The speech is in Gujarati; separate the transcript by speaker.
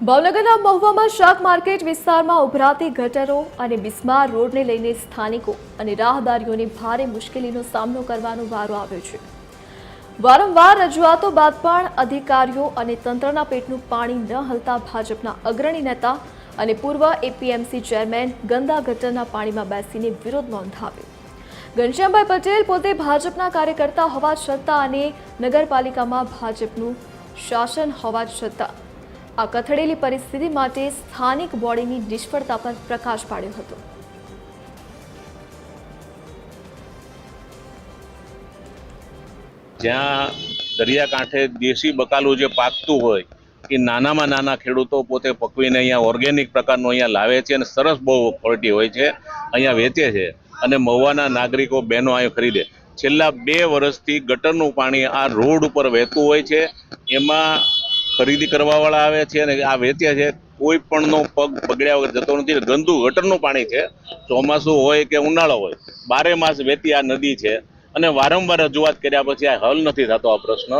Speaker 1: ભાવનગરના મહુવામાં શાક માર્કેટ વિસ્તારમાં ઉભરાતી ગટરો અને બિસ્માર રોડને લઈને સ્થાનિકો અને રાહદારીઓને ભારે મુશ્કેલીનો સામનો કરવાનો વારો આવ્યો છે. વારંવાર રજૂઆતો બાદ પણ અધિકારીઓ અને તંત્રના પેટનું પાણી ન હલતા ભાજપના અગ્રણી નેતા અને પૂર્વ એપીએમસી ચેરમેન ગંદા ગટરના પાણીમાં બેસીને વિરોધ નોંધાવ્યો. ઘનશ્યામભાઈ પટેલ પોતે ભાજપના કાર્યકર્તા હોવા છતાં અને નગરપાલિકામાં ભાજપનું શાસન હોવા છતાં આ કથળેલી પરિસ્થિતિ માટે સ્થાનિક બોડીની નિષ્ફળતા પર પ્રકાશ પાડ્યો હતો.
Speaker 2: જ્યાં દરિયાકાંઠે દેશી બકાલું જે પાકતું હોય, એ નાનામાં નાના ખેડૂતો પોતે પકવીને અહીંયા ઓર્ગેનિક પ્રકારનું અહીંયા લાવે છે અને સરસ બહુ ક્વોલિટી હોય છે, અહીંયા વેચે છે અને મહુવાના નાગરિકો બહેનો અહીંયા ખરીદે. છેલ્લા બે વર્ષથી ગટરનું પાણી આ રોડ ઉપર વહેતું હોય છે, એમાં ખરીદી કરવાવાળા આવે છે અને આ વેચે છે, કોઈ પણનો પગ બગડ્યા વગર જતો નથી. ગંદુ ગટરનું પાણી છે, ચોમાસું હોય કે ઉનાળો હોય બારે માસ વેતી આ નદી છે. અને વારંવાર રજૂઆત કર્યા પછી આ હલ નથી થતો આ પ્રશ્ન.